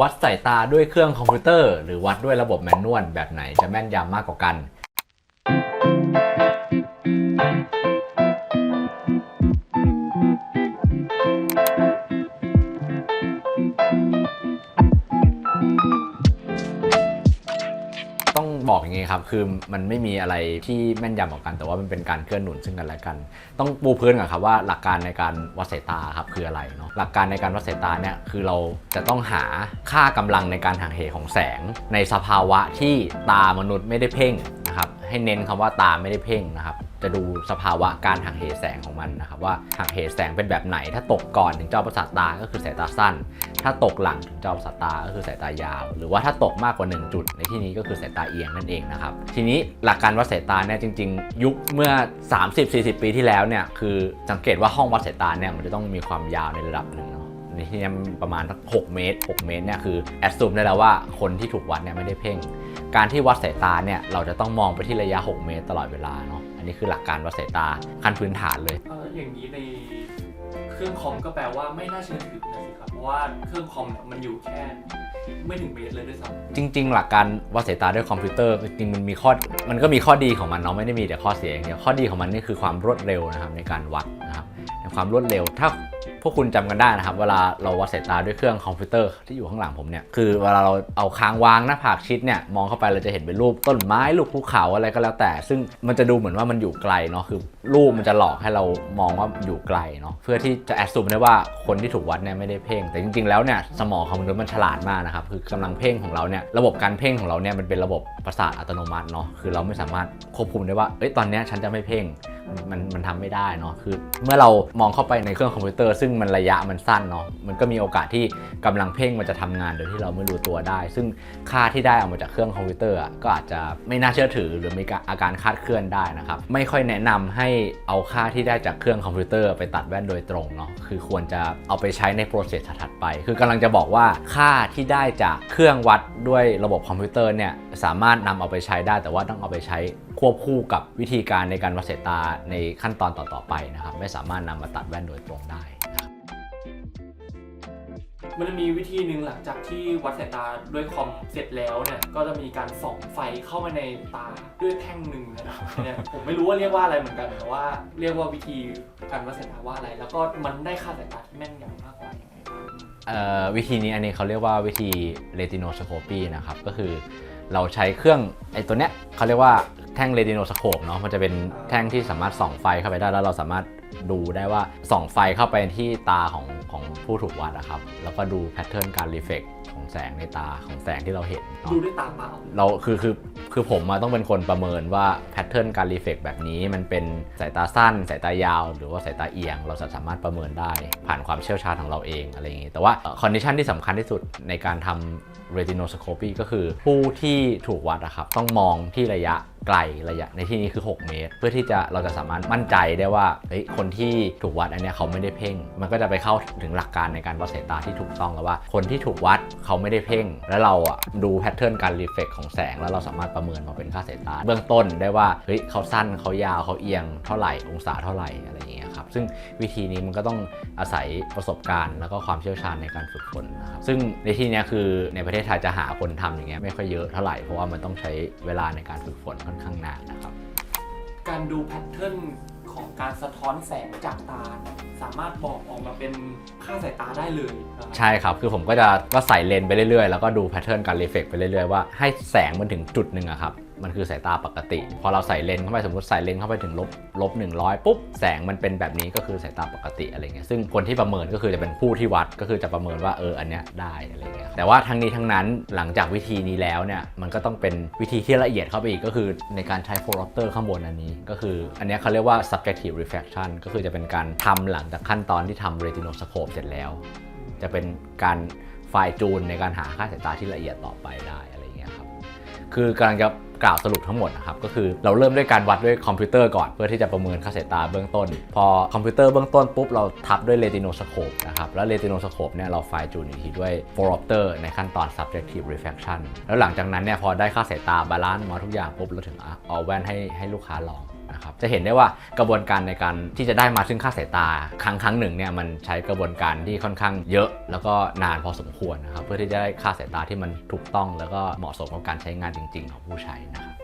วัดสายตาด้วยเครื่องคอมพิวเตอร์ หรือวัดด้วยระบบแมนนวลแบบไหนจะแม่นยำมากกว่ากัน องบอกอย่างี้ครับคือมันไม่มีอะไรที่แม่นยำกว่ากัน แต่ว่ามันเป็นการเคลื่อนหนุนซึ่งกันและกัน ต้องปูพื้นก่อนครับว่าหลักการในการวัดสายตาครับคืออะไรเนาะหลักการในการวัดสายตาเนี่ยคือเราจะต้องหาค่ากำลังในการห่างเหของแสง ในสภาวะที่ตามนุษย์ไม่ได้เพ่งนะครับให้เน้นคำว่าตาไม่ได้เพ่งนะครับ จะดูสภาวะการหักเหแสงของมันนะครับว่าหักเหแสงเป็นแบบไหน ถ้าตกก่อนถึงจอประสาทตาก็คือสายตาสั้น ถ้าตกหลังถึงจอประสาทตาก็คือสายตายาว หรือว่าถ้าตกมากกว่า 1 จุด ในที่นี้ก็คือสายตาเอียงนั่นเองนะครับทีนี้หลักการวัดสายตาเนี่ยจริง ๆ ยุคเมื่อ 30-40 ปีที่แล้วเนี่ยคือสังเกตว่าห้องวัดสายตาเนี่ยมันจะต้องมีความยาวในระดับหนึ่งเนาะในที่นี้ประมาณสัก6เมตร 6 เมตรเนี่ยคือแอดซูมได้แล้วว่าคนที่ถูกวัดเนี่ยไม่ได้เพ่ง การที่วัดสายตาเนี่ยเราจะต้องมองไปที่ระยะ 6 เมตรตลอดเวลาเนาะ อันนี้คือหลักการวัดสายตาขั้นพื้นฐานเลยเอออย่างนี้ในเครื่องคอมก็แปลว่าไม่น่าเชื่อถือนะสิครับเพราะว่าเครื่องคอมเนี่ยมันอยู่แค่ไม่ถึงเมตรเลยด้วยซ้ำจริง ๆ หลักการวัดสายตาด้วยคอมพิวเตอร์จริงๆมันมีข้อมันก็มีข้อดีของมันเนาะไม่ได้มีแต่ข้อเสียอย่างเดียวข้อดีของมันนี่คือความรวดเร็วนะครับในการวัดนะครับในความรวดเร็วถ้า พวกคุณจำกันได้นะครับ เวลาเราวัดสายตาด้วยเครื่องคอมพิวเตอร์ที่อยู่ข้างหลังผมเนี่ย คือเวลาเราเอาคางวางหน้าผากชิดเนี่ย มองเข้าไปเราจะเห็นเป็นรูปต้นไม้รูปภูเขาอะไรก็แล้วแต่ ซึ่งมันจะดูเหมือนว่ามันอยู่ไกลเนาะ คือรูปมันจะหลอกให้เรามองว่าอยู่ไกลเนาะ เพื่อที่จะแอดซูมได้ว่าคนที่ถูกวัดเนี่ยไม่ได้เพ่ง แต่จริงๆ แล้วเนี่ยสมองของมนุษย์มันฉลาดมากนะครับ คือกำลังเพ่งของเราเนี่ย ระบบการเพ่งของเราเนี่ยมันเป็นระบบประสาทอัตโนมัติเนาะ คือเราไม่สามารถควบคุมได้ว่า เอ้ย ตอนเนี้ยฉันจะไม่เพ่ง มันมันทำไม่ได้เนาะ คือเมื่อเรามองเข้าไปในเครื่องคอมพิวเตอร์ซึ่งงมันระยะมันสั้นเนาะมันก็มีโอกาสที่กำลังเพ่งมันจะทำงานโดยที่เราไม่รู้ตัวได้ ซึ่งค่าที่ได้ออกมาจากเครื่องคอมพิวเตอร์อะก็อาจจะไม่น่าเชื่อถือหรือมีอาการคาดเคลื่อนได้นะครับไม่ค่อยแนะนำให้เอาค่าที่ได้จากเครื่องคอมพิวเตอร์ไปตัดแว่นโดยตรงเนาะคือควรจะเอาไปใช้ในโปรเซสถัดไป คือกำลังจะบอกว่าค่าที่ได้จากเครื่องวัดด้วยระบบคอมพิวเตอร์เนี่ยสามารถนำเอาไปใช้ได้ แต่ว่าต้องเอาไปใช้ควบคู่กับวิธีการในการวัดสายตาในขั้นตอนต่อๆไปนะครับ ไม่สามารถนำมาตัดแว่นโดยตรงได้ มันจะมีวิธีหนึ่งหลังจากที่วัดสายตาด้วยคอมเสร็จแล้วเนี่ยก็จะมีการส่องไฟเข้ามาในตาด้วยแท่งหนึ่งนะครับเนี่ยผมไม่รู้ว่าเรียกว่าอะไรเหมือนกันแต่ว่าเรียกว่าวิธีการวัดสายตาว่าอะไร แล้วก็มันได้ค่าสายตาที่แม่นยำมากกว่ายังไงบ้างเอ่อวิธีนี้อันนี้เขาเรียกว่าวิธี retinoscopy นะครับก็คือเราใช้เครื่องไอ้ตัวเนี้ยเขาเรียกว่าแท่ง retinoscope เนาะมันจะเป็นแท่งที่สามารถส่องไฟเข้าไปได้แล้วเราสามารถ ดูได้ว่าส่องไฟเข้าไปที่ตาของของผู้ถูกวัดนะครับ แล้วก็ดูแพทเทิร์นการรีเฟกของแสงในตาของแสงที่เราเห็นเนาะ ดูด้วยตาเปล่า เราคือคือคือผมมาต้องเป็นคนประเมินว่าแพทเทิร์นการรีเฟกแบบนี้มันเป็นสายตาสั้น สายตายาว หรือว่าสายตาเอียง เราจะสามารถประเมินได้ ผ่านความเชี่ยวชาญของเราเองอะไรอย่างงี้ แต่ว่าคอนดิชันที่สำคัญที่สุดในการทำ retinoscopy ก็คือผู้ที่ถูกวัดอะครับต้องมองที่ระยะ ไกลระยะในที่นี้คือ 6 เมตร เพื่อที่จะเราจะสามารถมั่นใจได้ว่าเฮ้ยคนที่ถูกวัดอันนี้เขาไม่ได้เพ่ง มันก็จะไปเข้าถึงหลักการในการวัดสายตาที่ถูกต้องแล้วว่า คนที่ถูกวัดเขาไม่ได้เพ่ง แล้วเราอะดูแพทเทิร์นการรีเฟกของแสง แล้วเราสามารถประเมินมาเป็นค่าสายตา เบื้องต้นได้ว่าเฮ้ยเขาสั้นเขายาวเขาเอียงเท่าไหร่องศาเท่าไหร่อะไรอย่างเงี้ยครับซึ่งวิธีนี้มันก็ต้องอาศัยประสบการณ์ แล้วก็ความเชี่ยวชาญในการฝึกฝนนะครับซึ่งในที่นี้คือในประเทศไทยจะหาคนทำอย่างเงี้ยไม่ค่อยเยอะเท่าไหร่เพราะว่ามันต้องใช้เวลาในการฝึกฝนค่อนข้างนานนะครับ การดูแพทเทิร์นของการสะท้อนแสงจากตาเนี่ยสามารถบอกออกมาเป็นค่าสายตาได้เลยนะครับใช่ครับ คือผมก็จะก็ใส่เลนส์ไปเรื่อยๆ แล้วก็ดูแพทเทิร์นการรีเฟกไปเรื่อยๆ ว่าให้แสงมันถึงจุดหนึ่งอะครับ มันคือสายตาปกติ พอเราใส่เลนส์เข้าไปสมมติใส่เลนส์เข้าไปถึงลบลบหนึ่งร้อยปุ๊บแสงมันเป็นแบบนี้ก็คือสายตาปกติอะไรเงี้ยซึ่งคนที่ประเมินก็คือจะเป็นผู้ที่วัดก็คือจะประเมินว่าเอออันเนี้ยได้อะไรเงี้ยแต่ว่าทั้งนี้ทั้งนั้นหลังจากวิธีนี้แล้วเนี่ยมันก็ต้องเป็นวิธีที่ละเอียดเข้าไปอีกก็คือในการใช้โฟลเตอร์ข้างบนอันนี้ ก็คืออันเนี้ยเขาเรียกว่า subjective refraction ก็คือจะเป็นการทำหลังจากขั้นตอนที่ทำ retinoscope เสร็จแล้ว จะเป็นการไฟจูนในการหาค่าสายตาที่ละเอียดต่อไปได้อะไรเงี้ยครับคือกำลังจะ กล่าวสรุปทั้งหมดนะครับก็คือเราเริ่มด้วยการวัดด้วยคอมพิวเตอร์ก่อนเพื่อที่จะประเมินค่าสายตาเบื้องต้น พอคอมพิวเตอร์เบื้องต้นปุ๊บเราทับด้วยเรติโนสโคปนะครับแล้วเรติโนสโคปเนี่ยเราไฟจูนอีกทีด้วยโฟลอปเตอร์ในขั้นตอน subjective refraction แล้วหลังจากนั้นเนี่ยพอได้ค่าสายตาบาลานซ์มาทุกอย่างปุ๊บเราถึงเอาแว่นให้ให้ลูกค้าลอง นะครับจะเห็นได้ว่ากระบวนการในการที่จะได้มาซึ่งค่าสายตา ครั้งครั้งหนึ่งเนี่ยมันใช้กระบวนการที่ค่อนข้างเยอะ แล้วก็นานพอสมควรนะครับเพื่อที่จะได้ค่าสายตาที่มันถูกต้อง แล้วก็เหมาะสมกับการใช้งานจริง ๆ ของผู้ใช้นะครับ